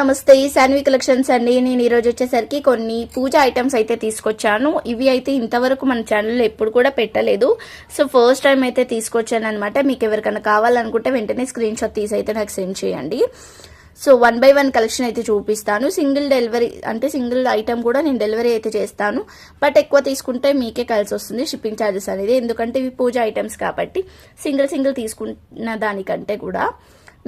నమస్తే. శాన్వి కలెక్షన్స్ అండి. నేను ఈరోజు వచ్చేసరికి కొన్ని పూజ ఐటమ్స్ అయితే తీసుకొచ్చాను. ఇవి అయితే ఇంతవరకు మన ఛానల్లో ఎప్పుడు కూడా పెట్టలేదు. సో ఫస్ట్ టైం అయితే తీసుకొచ్చాను అనమాట మీకు ఎవరికైనా కావాలనుకుంటే వెంటనే స్క్రీన్ షాట్ తీసి అయితే నాకు సెండ్ చేయండి. So one by one collection అయితే చూపిస్తాను. సింగిల్ డెలివరీ అంటే సింగిల్ ఐటమ్ కూడా నేను డెలివరీ అయితే చేస్తాను. బట్ ఎక్కువ తీసుకుంటే మీకే కలిసి వస్తుంది షిప్పింగ్ ఛార్జెస్ అనేది. ఎందుకంటే ఇవి పూజ ఐటమ్స్ కాబట్టి సింగిల్ సింగిల్ తీసుకున్న దానికంటే కూడా.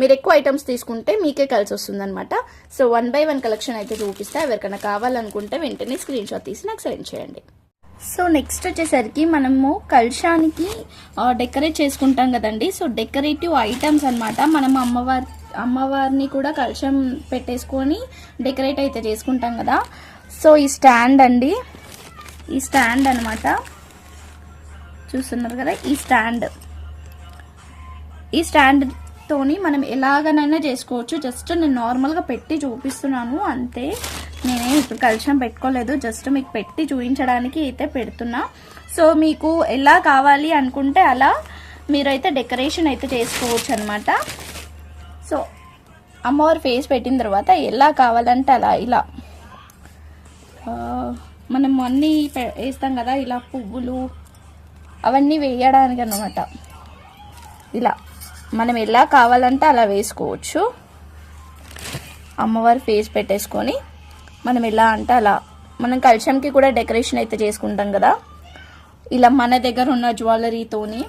మీరు ఎక్కువ ఐటమ్స్ తీసుకుంటే మీకే కలిసి వస్తుంది అనమాట so one by one collection అయితే చూపిస్తే. ఎవరికైనా కావాలనుకుంటే వెంటనే స్క్రీన్ షాట్ తీసి నాకు సెండ్ చేయండి. సో నెక్స్ట్ వచ్చేసరికి మనము కలశానికి డెకరేట్ చేసుకుంటాం కదండి. సో డెకరేటివ్ ఐటమ్స్ అన్నమాట. మనం అమ్మవారి అమ్మవారిని కూడా కలశం పెట్టేసుకొని డెకరేట్ అయితే చేసుకుంటాం కదా. సో ఈ స్టాండ్ అండి. ఈ స్టాండ్ అన్నమాట. చూస్తున్నారు కదా ఈ స్టాండ్ ఈ స్టాండ్ తోని మనం ఎలాగనైనా చేసుకోవచ్చు. జస్ట్ నేను నార్మల్గా పెట్టి చూపిస్తున్నాను. అంతే. నేనే ఇప్పుడు కలుషం పెట్టుకోలేదు. జస్ట్ మీకు పెట్టి చూపించడానికి అయితే పెడుతున్నా. సో మీకు ఎలా కావాలి అనుకుంటే అలా మీరైతే డెకరేషన్ అయితే చేసుకోవచ్చు అనమాట సో అమ్మవారి ఫేస్ పెట్టిన తర్వాత ఎలా కావాలంటే అలా ఇలా. మనం అన్నీ వేస్తాం కదా ఇలా పువ్వులు అవన్నీ వేయడానికి అనమాట ఇలా. మనం ఎలా కావాలంటే అలా వేసుకోవచ్చు. అమ్మవారి ఫేస్ పెట్టేసుకొని మనం ఎలా అంటే అలా. మనం కలశంకి కూడా డెకరేషన్ అయితే చేసుకుంటాం కదా. ఇలా మన దగ్గర ఉన్న జ్యువెలరీతోని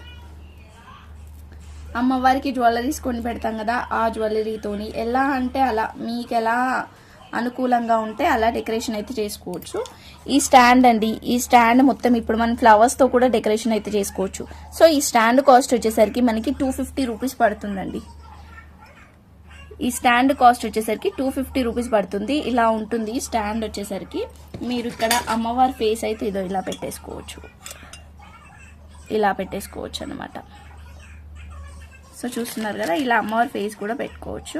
అమ్మవారికి జ్యువెలరీస్ కొని పెడతాం కదా ఆ జ్యువెలరీతోని. ఎలా అంటే అలా మీకు ఎలా అనుకూలంగా ఉంటే అలా డెకరేషన్ అయితే చేసుకోవచ్చు. ఈ స్టాండ్ అండి. ఈ స్టాండ్ మొత్తం ఇప్పుడు మనం ఫ్లవర్స్తో కూడా డెకరేషన్ అయితే చేసుకోవచ్చు. సో ఈ స్టాండ్ కాస్ట్ వచ్చేసరికి మనకి టూ ఫిఫ్టీ రూపీస్ పడుతుందండి. ఈ స్టాండ్ కాస్ట్ వచ్చేసరికి టూ ఫిఫ్టీ రూపీస్ పడుతుంది. ఇలా ఉంటుంది. స్టాండ్ వచ్చేసరికి మీరు ఇక్కడ అమ్మవారి ఫేస్ అయితే ఇదో ఇలా పెట్టేసుకోవచ్చు. ఇలా పెట్టేసుకోవచ్చు అనమాట సో చూస్తున్నారు కదా ఇలా అమ్మవారి ఫేస్ కూడా పెట్టుకోవచ్చు.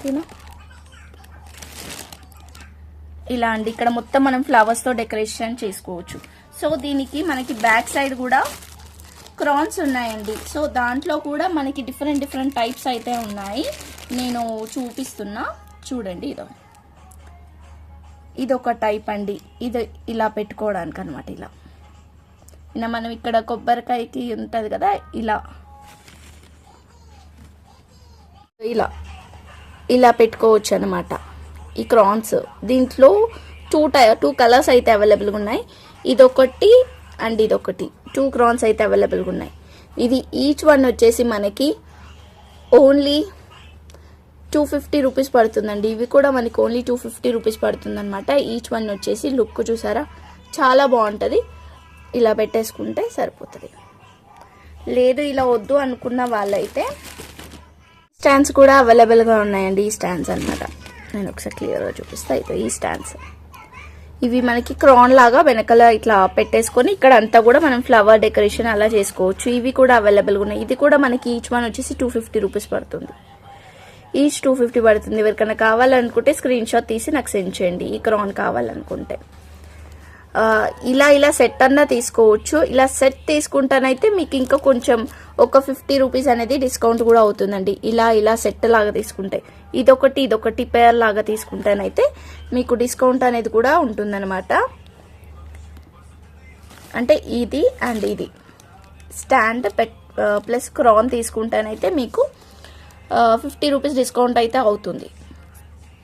ఓకేనా ఇలా అండి ఇక్కడ మొత్తం మనం ఫ్లవర్స్తో డెకరేషన్ చేసుకోవచ్చు. సో దీనికి మనకి బ్యాక్ సైడ్ కూడా క్రాన్స్ ఉన్నాయండి. సో దాంట్లో కూడా మనకి డిఫరెంట్ డిఫరెంట్ టైప్స్ అయితే ఉన్నాయి. నేను చూపిస్తున్నా. చూడండి ఇదో. ఇది ఒక టైప్ అండి. ఇది ఇలా పెట్టుకోవడానికి అనమాట ఇలా. ఇలా మనం ఇక్కడ కొబ్బరికాయకి ఉంటుంది కదా ఇలా. ఇలా. ఇలా పెట్టుకోవచ్చు అనమాట ఈ క్రాన్స్. దీంట్లో టూ టై టూ కలర్స్ అయితే అవైలబుల్గా ఉన్నాయి. ఇదొకటి అండ్ ఇదొకటి. టూ క్రాన్స్ అయితే అవైలబుల్గా ఉన్నాయి. ఇది ఈచ్ వన్ వచ్చేసి మనకి ఓన్లీ టూ ఫిఫ్టీ రూపీస్ పడుతుందండి. ఇవి కూడా మనకి ఓన్లీ టూ ఫిఫ్టీ రూపీస్ పడుతుందనమాట ఈచ్ వన్ వచ్చేసి లుక్ చూసారా? చాలా బాగుంటుంది. ఇలా పెట్టేసుకుంటే సరిపోతుంది. లేదు ఇలా వద్దు అనుకున్న వాళ్ళైతే స్టాండ్స్ కూడా అవైలబుల్గా ఉన్నాయండి ఈ స్టాండ్స్ అన్నమాట. నేను ఒకసారి క్లియర్గా చూపిస్తా. ఇదో ఈ స్టాండ్స్. ఇవి మనకి క్రాన్ లాగా వెనకాల ఇట్లా పెట్టేసుకొని ఇక్కడ అంతా కూడా మనం ఫ్లవర్ డెకరేషన్ అలా చేసుకోవచ్చు. ఇవి కూడా అవైలబుల్గా ఉన్నాయి. ఇది కూడా మనకి ఈచ్ వన్ వచ్చేసి టూ ఫిఫ్టీ రూపీస్ పడుతుంది. ఈచ్ టూ ఫిఫ్టీ పడుతుంది. ఎవరికైనా కావాలనుకుంటే స్క్రీన్ షాట్ తీసి నాకు సెండ్ చేయండి. ఈ క్రాన్ కావాలనుకుంటే. ఇలా ఇలా సెట్ అన్నా తీసుకోవచ్చు. ఇలా సెట్ తీసుకుంటానైతే మీకు ఇంకా కొంచెం ఒక ఫిఫ్టీ రూపీస్ అనేది డిస్కౌంట్ కూడా అవుతుందండి. ఇలా ఇలా సెట్ లాగా తీసుకుంటే. ఇదొకటి ఇదొకటి పేర్ లాగా తీసుకుంటానైతే మీకు డిస్కౌంట్ అనేది కూడా ఉంటుందన్నమాట. అంటే ఇది అండ్ ఇది. స్టాండ్ పెట్ ప్లస్ క్రాన్ తీసుకుంటానైతే మీకు ఫిఫ్టీ రూపీస్ డిస్కౌంట్ అయితే అవుతుంది.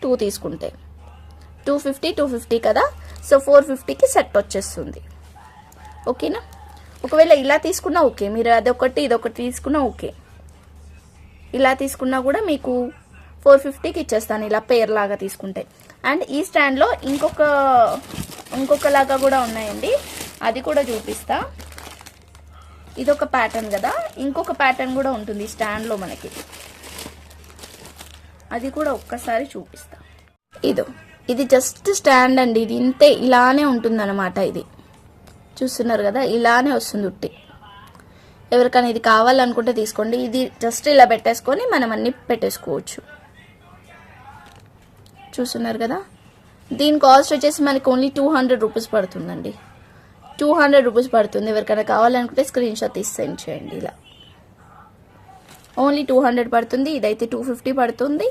టూ తీసుకుంటే. టూ ఫిఫ్టీ టూ ఫిఫ్టీ కదా? సో ఫోర్ ఫిఫ్టీకి సెట్ వచ్చేస్తుంది. ఓకేనా? ఒకవేళ ఇలా తీసుకున్నా ఓకే. మీరు అదొకటి ఇదొకటి తీసుకున్నా ఓకే. ఇలా తీసుకున్నా కూడా మీకు ఫోర్ ఫిఫ్టీకి ఇచ్చేస్తాను ఇలా పేర్ లాగా తీసుకుంటే. అండ్ ఈ స్టాండ్లో ఇంకొక ఇంకొక లాగా కూడా ఉన్నాయండి. అది కూడా చూపిస్తా. ఇదొక ప్యాటర్న్ కదా? ఇంకొక ప్యాటర్న్ కూడా ఉంటుంది స్టాండ్లో మనకి. అది కూడా ఒక్కసారి చూపిస్తా. ఇదో. ఇది జస్ట్ స్టాండ్ అండి. ఇది ఇంతే ఇలానే ఉంటుందన్నమాట ఇది. చూస్తున్నారు కదా ఇలానే వస్తుంది ఉట్టి. ఎవరికైనా ఇది కావాలనుకుంటే తీసుకోండి. ఇది జస్ట్ ఇలా పెట్టేసుకొని మనం అన్ని పెట్టేసుకోవచ్చు. చూస్తున్నారు కదా? దీని కాస్ట్ వచ్చేసి మనకి ఓన్లీ టూ హండ్రెడ్ రూపీస్ పడుతుందండి. టూ హండ్రెడ్ రూపీస్ పడుతుంది. ఎవరికైనా కావాలనుకుంటే స్క్రీన్ షాట్ తీసి సెండ్ చేయండి ఇలా. ఓన్లీ టూ హండ్రెడ్ పడుతుంది. ఇదైతే టూ ఫిఫ్టీ పడుతుంది.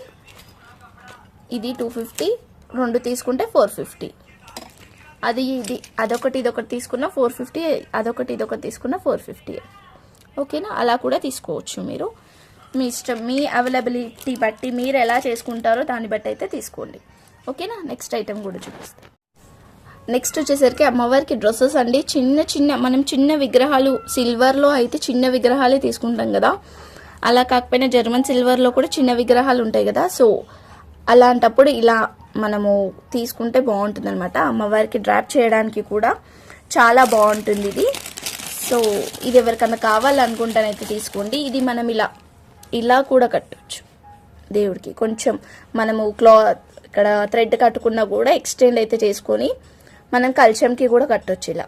ఇది టూ ఫిఫ్టీ రెండు తీసుకుంటే ఫోర్ ఫిఫ్టీ. అది ఇది అదొకటి ఇదొకటి తీసుకున్న ఫోర్ ఫిఫ్టీ అదొకటి ఇదొకటి తీసుకున్న ఫోర్ ఫిఫ్టీ. ఓకేనా? అలా కూడా తీసుకోవచ్చు మీరు. మీ ఇష్టం మీ అవైలబిలిటీ బట్టి మీరు ఎలా చేసుకుంటారో దాన్ని బట్టి అయితే తీసుకోండి. ఓకేనా? నెక్స్ట్ ఐటెం కూడా చూపిస్తాను నెక్స్ట్ వచ్చేసరికి అమ్మవారికి డ్రెస్సెస్ అండి. చిన్న చిన్న మనం చిన్న విగ్రహాలు సిల్వర్లో అయితే చిన్న విగ్రహాలే తీసుకుంటాం కదా. అలా కాకపోయినా జర్మన్ సిల్వర్లో కూడా చిన్న విగ్రహాలు ఉంటాయి కదా. సో అలాంటప్పుడు ఇలా మనము తీసుకుంటే బాగుంటుంది అనమాట అమ్మవారికి డ్రాప్ చేయడానికి కూడా చాలా బాగుంటుంది ఇది. సో ఇది ఎవరికన్నా కావాలనుకుంటానైతే తీసుకోండి. ఇది మనం ఇలా ఇలా కూడా కట్టొచ్చు దేవుడికి. కొంచెం మనము క్లాత్ ఇక్కడ థ్రెడ్ కట్టుకున్నా కూడా ఎక్స్టెండ్ అయితే చేసుకొని మనం కల్చంకి కూడా కట్టొచ్చు ఇలా.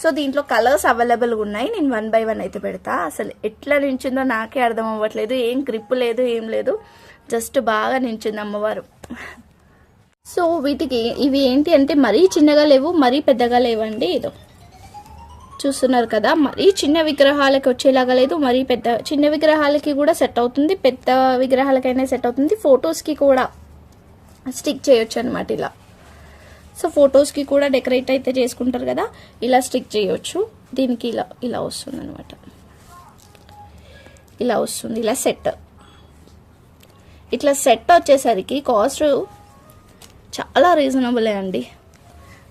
సో దీంట్లో కలర్స్ అవైలబుల్గా ఉన్నాయి. నేను వన్ బై వన్ అయితే పెడతా. అసలు ఎట్లా నించిందో నాకే అర్థం అవ్వట్లేదు. ఏం గ్రిప్ లేదు ఏం లేదు. జస్ట్ బాగా నించింది అమ్మవారు. సో వీటికి ఇవి ఏంటి అంటే మరీ చిన్నగా లేవు మరీ పెద్దగా లేవండి ఇదో. చూస్తున్నారు కదా మరీ చిన్న విగ్రహాలకి వచ్చేలాగా లేదు మరీ పెద్ద చిన్న విగ్రహాలకి కూడా సెట్ అవుతుంది పెద్ద విగ్రహాలకైనా సెట్ అవుతుంది ఫొటోస్కి కూడా స్టిక్ చేయొచ్చు అనమాట ఇలా. సో ఫొటోస్కి కూడా డెకరేట్ అయితే చేసుకుంటారు కదా ఇలా స్టిక్ చేయొచ్చు దీనికి ఇలా ఇలా వస్తుంది అనమాట ఇలా వస్తుంది ఇలా సెట్. ఇట్లా సెట్ వచ్చేసరికి కాస్ట్ చాలా రీజనబులే అండి.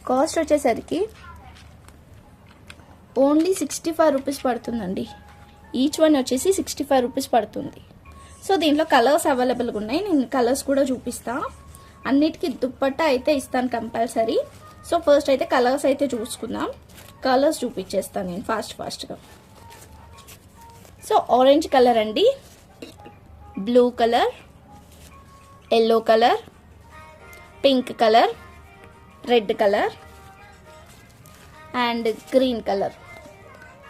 కాస్ట్ వచ్చేసరికి ఓన్లీ సిక్స్టీ ఫైవ్ రూపీస్ పడుతుందండి. ఈచ్ వన్ వచ్చేసి సిక్స్టీ ఫైవ్ రూపీస్ పడుతుంది. సో దీంట్లో కలర్స్ అవైలబుల్గా ఉన్నాయి. నేను కలర్స్ కూడా చూపిస్తా. అన్నిటికీ దుప్పట్ట అయితే ఇస్తాను కంపల్సరీ సో ఫస్ట్ అయితే కలర్స్ అయితే చూసుకుందాం. కలర్స్ చూపించేస్తాను నేను ఫాస్ట్ ఫాస్ట్గా సో ఆరెంజ్ కలర్ అండి. Blue colour yellow colour pink colour red colour and green colour.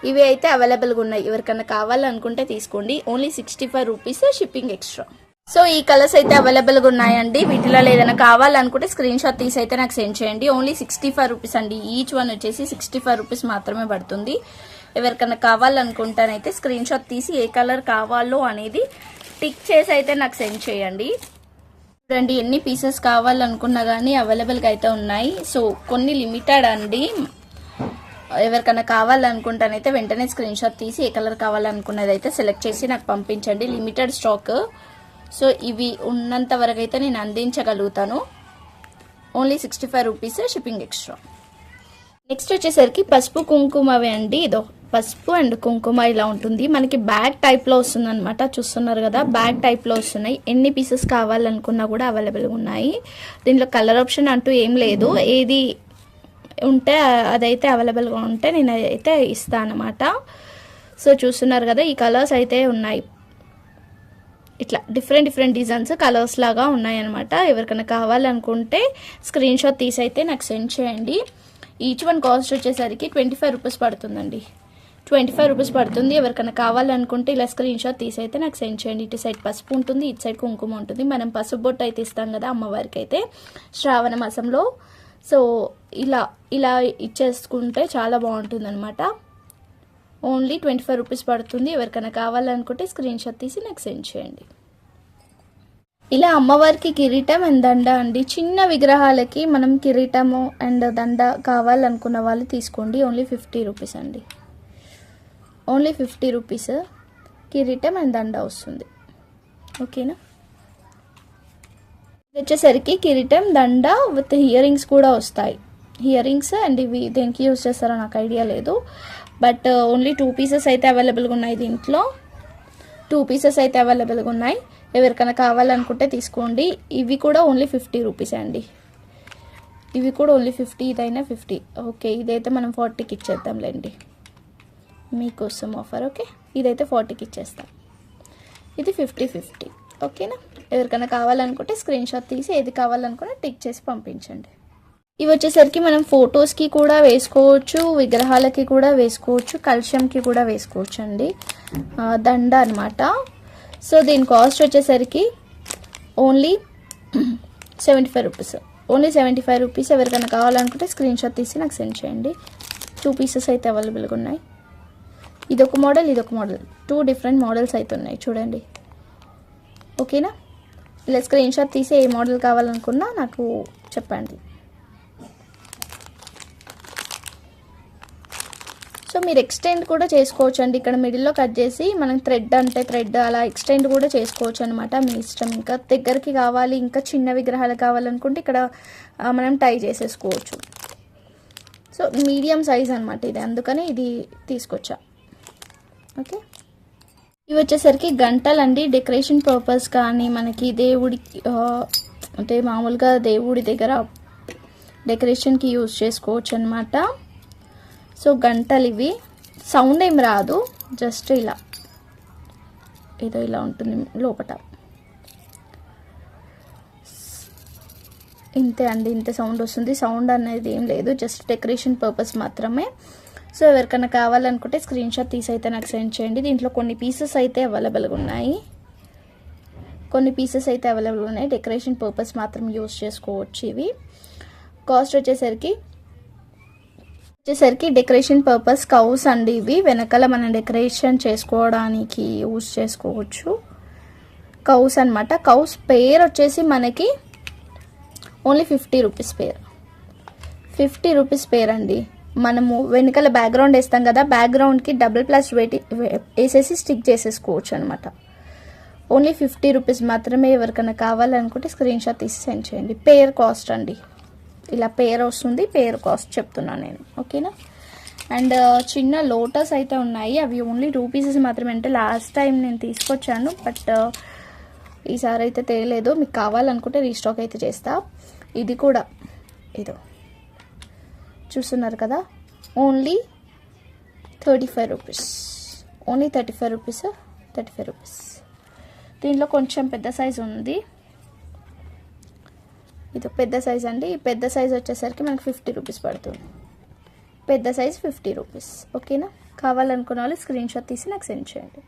ఇవి అయితే అవైలబుల్గా ఉన్నాయి. ఎవరికైనా కావాలనుకుంటే తీసుకోండి. Only sixty five rupees shipping extra. So ఈ కలర్స్ అయితే అవైలబుల్గా ఉన్నాయండి. వీటిలో ఏదైనా కావాలనుకుంటే స్క్రీన్ షాట్ తీసి అయితే నాకు సెండ్ చేయండి. ఓన్లీ సిక్స్టీ ఫైవ్ రూపీస్ అండి. ఈచ్ వన్ వచ్చేసి సిక్స్టీ ఫైవ్ రూపీస్ మాత్రమే పడుతుంది. ఎవరికైనా కావాలనుకుంటానైతే స్క్రీన్ షాట్ తీసి ఏ కలర్ కావాలో అనేది టిక్ చేసి అయితే నాకు సెండ్ చేయండి. చూడండి ఎన్ని పీసెస్ కావాలనుకున్నా కానీ అవైలబుల్గా అయితే ఉన్నాయి. సో కొన్ని లిమిటెడ్ అండి. ఎవరికైనా కావాలనుకుంటానైతే వెంటనే స్క్రీన్ షాట్ తీసి ఏ కలర్ కావాలనుకున్నది అయితే సెలెక్ట్ చేసి నాకు పంపించండి. లిమిటెడ్ స్టాక్ సో ఇవి ఉన్నంత వరకు అయితే నేను అందించగలుగుతాను. Only sixty five rupees shipping extra next వచ్చేసరికి పసుపు కుంకుమవే అండి. ఇదో పసుపు అండ్ కుంకుమ ఇలా ఉంటుంది. మనకి బ్యాగ్ టైప్లో వస్తుంది అనమాట చూస్తున్నారు కదా బ్యాగ్ టైప్లో వస్తున్నాయి. ఎన్ని పీసెస్ కావాలనుకున్నా కూడా అవైలబుల్గా ఉన్నాయి. దీంట్లో కలర్ ఆప్షన్ అంటూ ఏం లేదు. ఏది ఉంటే అదైతే అవైలబుల్గా ఉంటే నేను అయితే ఇస్తాను అనమాట సో చూస్తున్నారు కదా ఈ కలర్స్ అయితే ఉన్నాయి. ఇట్లా డిఫరెంట్ డిఫరెంట్ డిజైన్స్ కలర్స్ లాగా ఉన్నాయన్నమాట ఎవరికైనా కావాలనుకుంటే స్క్రీన్ షాట్ తీసి అయితే నాకు సెండ్ చేయండి. ఈచ్ వన్ కాస్ట్ వచ్చేసరికి ట్వంటీ ఫైవ్ రూపీస్ పడుతుందండి. ట్వంటీ ఫైవ్ రూపీస్ పడుతుంది. ఎవరికైనా కావాలనుకుంటే ఇలా స్క్రీన్ షాట్ తీసి అయితే నాకు సెండ్ చేయండి. ఇటు సైడ్ పసుపు ఉంటుంది ఇటు సైడ్ కుంకుమ ఉంటుంది. మనం పసుపు బొట్టు అయితే ఇస్తాం కదా అమ్మవారికి అయితే శ్రావణ మాసంలో. సో ఇలా ఇలా ఇచ్చేసుకుంటే చాలా బాగుంటుంది అనమాట ఓన్లీ ట్వంటీ ఫైవ్ రూపీస్ పడుతుంది. ఎవరికైనా కావాలనుకుంటే స్క్రీన్ షాట్ తీసి నాకు సెండ్ చేయండి. ఇలా అమ్మవారికి కిరీటం అండ్ దండ అండి. చిన్న విగ్రహాలకి మనం కిరీటము అండ్ దండ కావాలనుకున్న వాళ్ళు తీసుకోండి. ఓన్లీ ఫిఫ్టీ రూపీస్ అండి. ఓన్లీ ఫిఫ్టీ రూపీస్ కిరీటం అండ్ దండ వస్తుంది. ఓకేనా? ఇది వచ్చేసరికి కిరీటం దండ విత్ హియరింగ్స్ కూడా వస్తాయి. హియరింగ్స్ అండ్ ఇవి దేనికి యూస్ చేస్తారో నాకు ఐడియా లేదు. బట్ ఓన్లీ టూ పీసెస్ అయితే అవైలబుల్గా ఉన్నాయి దీంట్లో. టూ పీసెస్ అయితే అవైలబుల్గా ఉన్నాయి. ఎవరికైనా కావాలనుకుంటే తీసుకోండి. ఇవి కూడా ఓన్లీ ఫిఫ్టీ రూపీస్ అండి. ఇవి కూడా ఓన్లీ ఫిఫ్టీ ఇదైనా ఫిఫ్టీ ఓకే ఇదైతే మనం ఫార్టీకి ఇచ్చేద్దాంలేండి. మీకోసం ఆఫర్ ఓకే ఇదైతే ఫార్టీకి ఇచ్చేస్తా. ఇది ఫిఫ్టీ ఫిఫ్టీ ఓకేనా ఎవరికైనా కావాలనుకుంటే స్క్రీన్ షాట్ తీసి ఏది కావాలనుకుంటే టిక్ చేసి పంపించండి. ఇవి వచ్చేసరికి మనం ఫొటోస్కి కూడా వేసుకోవచ్చు విగ్రహాలకి కూడా వేసుకోవచ్చు కలుషంకి కూడా వేసుకోవచ్చు అండి దండ అనమాట సో దీని కాస్ట్ వచ్చేసరికి only seventy five rupees only seventy five rupees ఎవరికైనా కావాలనుకుంటే స్క్రీన్ షాట్ తీసి నాకు సెండ్ చేయండి. టూ పీసెస్ అయితే అవైలబుల్గా ఉన్నాయి. ఇది ఒక మోడల్ ఇది ఒక మోడల్. టూ డిఫరెంట్ మోడల్స్ అయితే ఉన్నాయి చూడండి. ఓకేనా? ఇలా స్క్రీన్ షాట్ తీసి ఏ మోడల్ కావాలనుకున్నా నాకు చెప్పండి. సో మీరు ఎక్స్టెండ్ కూడా చేసుకోవచ్చు అండి ఇక్కడ మిడిల్లో కట్ చేసి మనం థ్రెడ్ అంటే థ్రెడ్ అలా ఎక్స్టెండ్ కూడా చేసుకోవచ్చు అనమాట మీ ఇష్టం. ఇంకా దగ్గరికి కావాలి ఇంకా చిన్న విగ్రహాలు కావాలనుకుంటే ఇక్కడ మనం టై చేసేసుకోవచ్చు. సో మీడియం సైజ్ అనమాట ఇది. అందుకని ఇది తీసుకొచ్చా. ఓకే. ఇవి వచ్చేసరికి గంటలండి. డెకరేషన్ పర్పస్ కానీ మనకి దేవుడి అంటే మామూలుగా దేవుడి దగ్గర డెకరేషన్కి యూజ్ చేసుకోవచ్చు అనమాట సో గంటలు ఇవి సౌండ్ ఏం రాదు. జస్ట్ ఇలా. ఏదో ఇలా ఉంటుంది లోపట. ఇంతే అండి. ఇంత సౌండ్ వస్తుంది. సౌండ్ అనేది ఏం లేదు. జస్ట్ డెకరేషన్ పర్పస్ మాత్రమే. సో ఎవరికైనా కావాలనుకుంటే స్క్రీన్ షాట్ తీసి అయితే నాకు సెండ్ చేయండి. దీంట్లో కొన్ని పీసెస్ అయితే అవైలబుల్గా ఉన్నాయి. కొన్ని పీసెస్ అయితే అవైలబుల్ ఉన్నాయి. డెకరేషన్ పర్పస్ మాత్రం యూస్ చేసుకోవచ్చు ఇవి. కాస్ట్ వచ్చేసరికి వచ్చేసరికి డెకరేషన్ పర్పస్ కౌస్ అండి ఇవి. వెనకాల మనం డెకరేషన్ చేసుకోవడానికి యూస్ చేసుకోవచ్చు. కౌస్ అన్నమాట. కౌస్ పేర్ వచ్చేసి మనకి only fifty rupees pair fifty rupees pair అండి. మనము వెనకాల బ్యాక్గ్రౌండ్ వేస్తాం కదా బ్యాక్గ్రౌండ్కి డబుల్ ప్లస్ వెయిట్ వేసేసి స్టిక్ చేసేసుకోవచ్చు అనమాట ఓన్లీ ఫిఫ్టీ రూపీస్ మాత్రమే ఎవరికైనా కావాలనుకుంటే స్క్రీన్ షాట్ తీసి సెండ్ చేయండి. పేర్ కాస్ట్ అండి. ఇలా పేర్ వస్తుంది పేర్ కాస్ట్ చెప్తున్నాను నేను. ఓకేనా అండ్ uh, చిన్న లోటస్ అయితే ఉన్నాయి. అవి ఓన్లీ టూ పీసెస్ మాత్రమే. అంటే లాస్ట్ టైం నేను తీసుకొచ్చాను బట్ uh, ఈసారి అయితే తెలియలేదు మీకు కావాలనుకుంటే రీస్టాక్ అయితే చేస్తా. ఇది కూడా ఇదో. చూస్తున్నారు కదా? Only thirty five rupees only thirty five rupees thirty five rupees దీంట్లో కొంచెం పెద్ద సైజు ఉంది. ఇది పెద్ద సైజ్ అండి. ఈ పెద్ద సైజ్ వచ్చేసరికి మనకు ఫిఫ్టీ రూపీస్ పడుతుంది. పెద్ద సైజ్ ఫిఫ్టీ రూపీస్ ఓకేనా కావాలనుకున్న వాళ్ళు స్క్రీన్ షాట్ తీసి నాకు సెండ్ చేయండి.